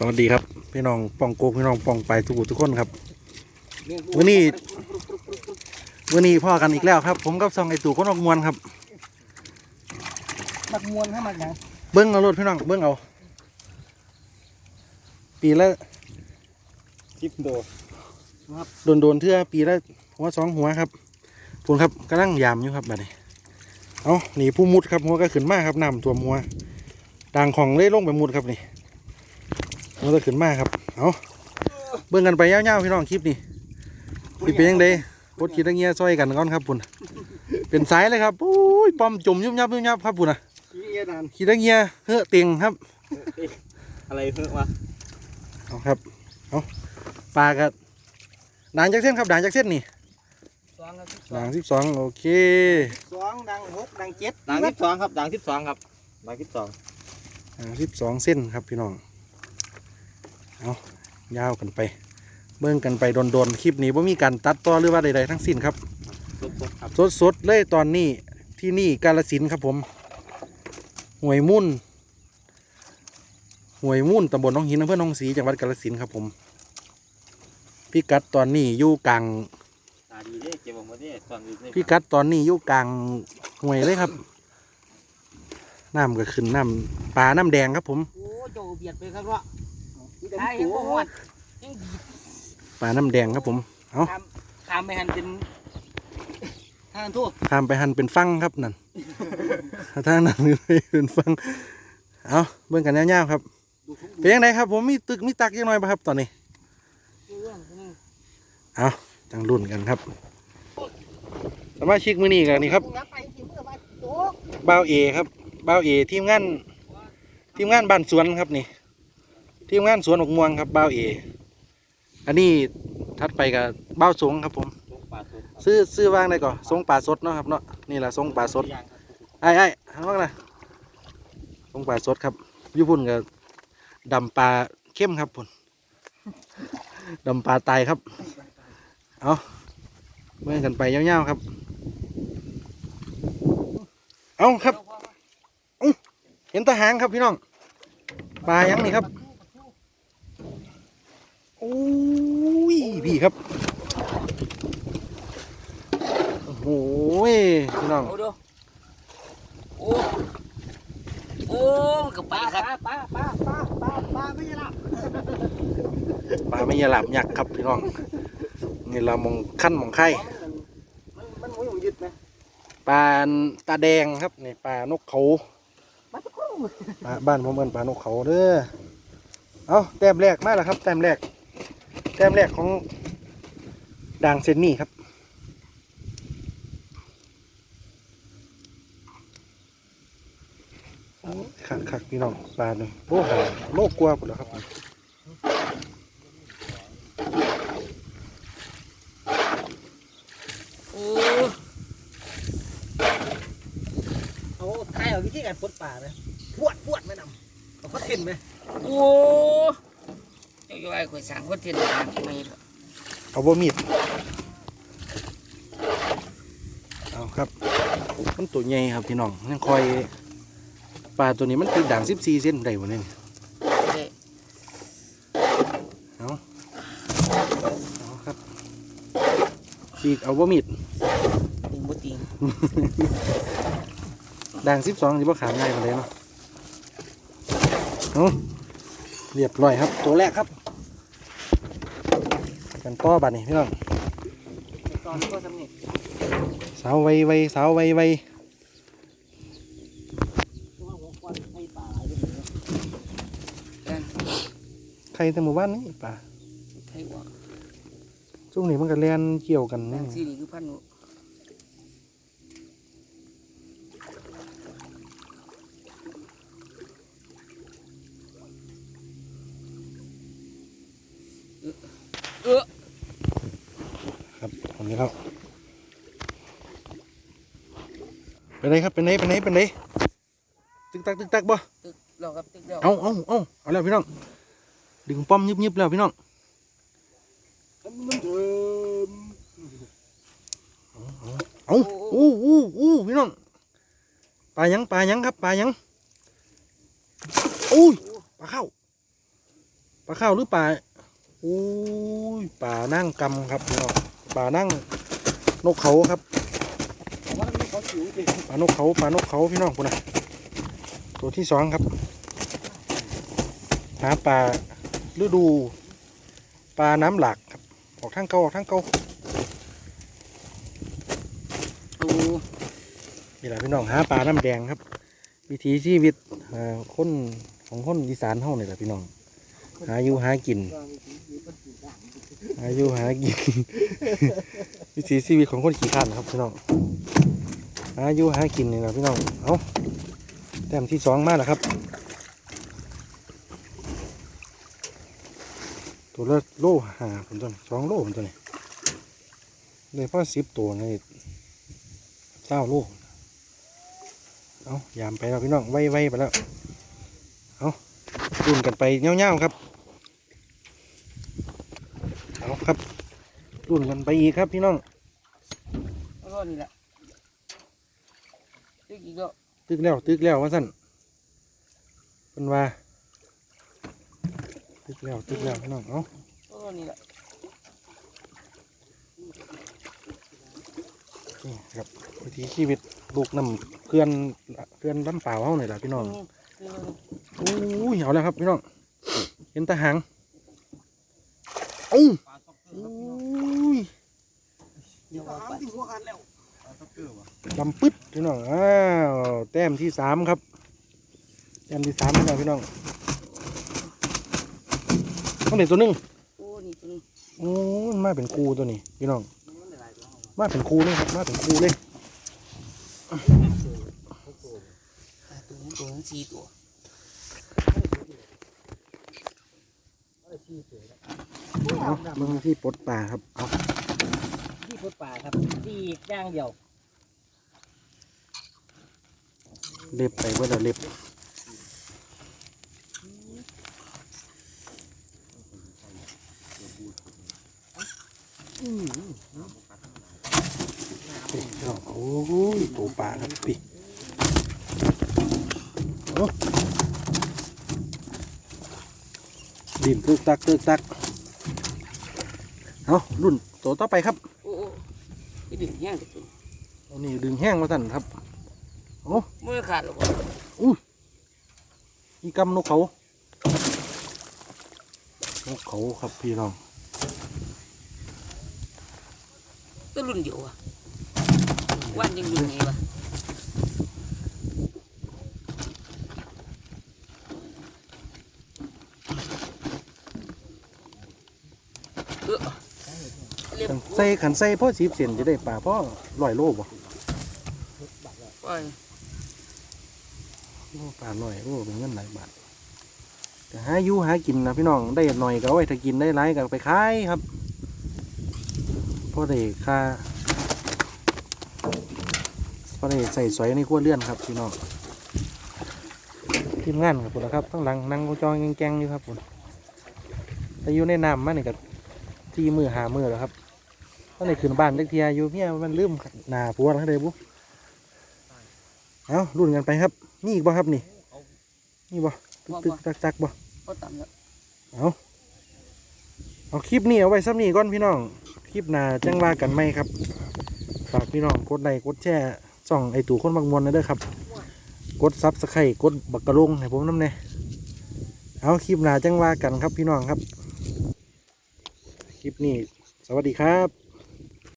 สวัสดีครับ พี่น้องปองโกกพี่น้องปองไปทุกทุกคนครับวันนี้วันนี้พ่อกันอีกแล้วครับ ผมกับซองไอตู่คนออกมวนครับมักมวนให้มักหยังเบิ้งเอารถพี่น้องเบิ้งเอา ปีละสิบโดโดนโดนๆเทื่อปีละหัวสองหัวครับพูนครับกำลังยามอยู่ครับบัดนี้เอาหนีผู้มุดครับหัวก็ขึ้นมาครับน้ำท่วมหัวด่างของเล่ลงไปมุดครับนี่ หัวก็ขึ้นมาครับ เอาเบิ้งกันไปยาวๆพี่น้องคลิปนี้สิเป็นยังไงกดขีดตะเงียซอยกันก่อนครับพุ่นเป็นสายเลยครับโอ้ยปอมจมยุบยับยุบยับครับพุ่นอะขี้เกียจนานขีดตะเงียเฮ้อเตียงครับ อะไรเพิ่งวะเอาครับเอาปลากับด่างจากเส้นครับด่างจากเส้นนี่สองครับสิบสอด่างงสิบสองโอเคสองดังหกดังเจ็ดด่างที่สองครับด่างที่สองครับด่างที่สองด่างสิบสองเส้นครับพี่น้อง เอายาวกันไป เบิ่งกันไปโดนๆคลิปนี้ว่ามีการตัดต่อหรือว่าใดๆทั้งสิ้นครับสดๆครับสดๆเลยตอนนี้ที่นี่กาลสินธุ์ครับผมห่วยมุ่นห่วยมุ่นตำบลหน้องหินอำเภอหนองศรีจังหวัดกาลสินธุ์ครับผมพิกัดตอนนี้อยู่กลางตาดีเด้เก็บออกมาเด้ตอนนี้นี่พี่กัดตอนนี้อยู่กลางห่วยเลยครับน้ำก็ขึ้นน้ำปลาน้ำแดงครับผมโอ้โจเบียดไปครับว่าตายยังบ่หวดยังดีปลาน้ำแดงครับผม เอาตามตามไปหันเป็นทางทั่วข้ามไปหันเป็นฟังครับนั่น ถ้านั่นเป็นฟัง เอาเบิ่งกันยาวๆครับ ดูทุกเป็นยังไงครับ ผมมีตึกมีตักยังน้อยปะครับตอนนี้ เรื่องนี่เอาจังรุ่นกันครับสมาชิกมือนี้กันนี่ครับงับไปกินเพื่อมาโจกบ้าวเอครับบ้าวเอทีมงานทีมงานบ้านสวนครับนี่ ทีมงานสวนหกม่วงครับบ้าวเออันนี้ทัดไปกับบ้าวสงครับผมลูกปลาสดครับซื้อซื้อว่างได้ก่อนทรงป่าสดเนาะครับเนาะนี่แหละทรงป่าสดย่างครับไอ้ไอ้หันว่าไงทรงป่าสดครับอยุพุ่นกับดำปลาเข้มครับพุ่นดำปลาตายครับเอาเมื่อกันไปยาวๆครับ เอาครับเห็นตาหางครับพี่น้องปลายังนี่ครับ โอ้ยพี่ครับ โอ้โหพี่น้อง โอ้ดูโอ้โอ้มันก็ไปครับป้าป้าป้าป้าป้าไม่ใช่ละปลาไม่ยาหลับยักษ์ครับพี่น้องนี่เรามองขั้นมองไข่มันมันมันมันยึดไหมปลาตาแดงครับนี่ปลานกเขามันก็ปลาบ้านผมเอินปลานกเขาเด้อเอาแต้มแรกมาแล้วครับแต้มแรก แต้มแรกของด่างเซนนี่ครับ ขักขักพี่น้องปลาหนึ่งโลหะโลกกลัวหมดแล้วครับโอ้เอาทายเอาวิธีการปลดป่าไหมปวดปวดไหมนำเอาเขาเทนไหมโอ้ ยยายข่อยสั่งคนเทียนทางไม่หรอกเอาบ่มีดเอาครับมันตัวใหญ่ครับพี่น้องยังคอยปลาตัวนี้มันติดด่างสิบสี่เส้นได้วันนี้เด้เอาเอาครับปีกเอาบ่มีดติงบ่ติงด่างสิบสองนี่บ่ขาดง่ายมาเลยเนาะเอาเรียบร้อยครับ ตัวแรกครับ กันต่อบัดนี้พี่น้องตอนนี้ก็ทำนี่สาวไวไวสาวไวไวว่าหัวควันให้ป่าหลายเรื่องเลยใครแต่หมู่บ้านนี่ป่าไทยว่าช่วงนี้มันก็เลียนเกี่ยวกันนางนี่ซีนี่คือพันธุ์เออ ครับค นนี้แล้วเป็นไรครับเป็นไรเป็นไรเป็นไรตึกตักตึกตักบ่ตึกเราครับตึกเดียวเอาเอาเอาเอาแล้วพี่น้องดึงป้อมยิบยิบแล้วพี่น้องมันเดิมเอาอู้อู้อู้พี่น้องปลายังปลายังครับปลายังอุ้ยปลาเข้าปลาข้าวหรือปลาโอ้ยปลานั่งกำครับพี่น้อง ปลานั่งนกเขาครับปลานกเขาปลานกเขาพี่น้องคุณนะตัวที่สองครับ หาปลาฤดูปลาน้ำหลากครับ ออกทางเก่าออกทางเก่าโอ้นี่แหละพี่น้องหาปลาน้ำแดงครับ วิถีชีวิตคนของคนอีสานเฮานี่แหละพี่น้อง หาอยู่หากิน หาอยู่หากิน วิถีชีวิตของคนขี้ข้านครับพี่น้อง หาอยู่หากินนี่แหละพี่น้อง เอาแต้มที่สองมาแล้วครับ ตัวละโลหาผมตัวสองโลผมตัวนี้เลยพ่อสิบตัวนี่เก้าโลเอายามไปแล้วพี่น้องไวๆไปแล้ว เอา รุ่นกันไปเงี้ยวๆครับเอาครับรุ่นกันไปอีกครับพี่น้องแล้วก็นี่แหละตึกอีกแล้วตึกแล้วตึกแล้วว่าสั่นเป็นว่าตึกแล้วตึกแล้วพี่น้องเอาแล้วก็นี่แหละนี่ครับวิถีชีวิตลูกน้ำเพื่อนเพื่อนลำเปล่าวเฮาหน่อยละพี่น้องคือ โอ้ยเอาแล้วครับพี่น้องเห็นตาหางเอ้าโอ้ยเดี๋ยวว่าไปที่หัวขาดแล้วลำปึ๊ดพี่น้องอ้าวแต้มที่สามครับแต้มที่สามพี่น้องพี่น้องต้องเด็ดตัวหนึงโอ้นี่ตัวนี้โอ้ยมาเป็นคูตัวนี้พี่น้องมาเป็นคูเลยครับมาเป็นคูเลยอ่าตัวนั้นตัวนั้นสี่ตัว เอาเบิ่งที่ปลดปลาครับ เอาที่พุทธป่าครับที่ย่างเดียวเล็บไปเพื่อเล็บพี่น้องโอ้ยตัวปลาครับพี่เอา ดินตึกตักตึกตักเอารุ่นตัวต่อไปครับโอ้โอ้ไปดึงแห้งตัวนี้อันนี้ดึงแห้งมาสั่นครับมือขาดหรอกวะอีกำนกเขานกเขาครับพี่น้องก็รุ่นเดียวอะวันยังรุ่นไงวะเออเรียบ ขัน ใส่ขันใส่พ่อสีบเสียนจะได้ปลาพ่อลอยโลบ่ไปโลปลาลอยโลเป็นเงินหลายบาทแต่หาอยู่หากินนะพี่น้องได้หน่อยก็เอาไว้ถ้ากินได้หลายก็เอาไปขายครับพ่อได้ค่าพ่อได้ใส่สวยในขั้วเลื่อนครับพี่น้องทีมงานครับผมนะครับตั้งหลังนั่งจองแกงๆอยู่ครับผมแต่อยู่ในน้ำมันนี่ก็ที่มือหามือแล้วครับ ตั้งแต่ขึ้นบ้านเล็กเทียอยู่เพียมันลืมหนาผัวแล้วเลยบุเอารุ่นกันไปครับ นี่อีกบ่ครับนี่ นี่บ่ตึกตึกตักตักบ่ก็ต่ำแล้วเอาเอาคลิปนี้เอาไว้ซ้ำนี้ก่อนพี่น้อง คลิปหน้าจังว่ากันไหมครับ ฝากพี่น้องกดไลค์กดแชร์ส่องไอตู่คนบางมวลนะเด้อครับ กดซับสไครต์กดบักกระลงให้ผมน้ำเน่เอาคลิปหน้าจังว่ากันครับพี่น้องครับ คลิปนี้ สวัสดีครับ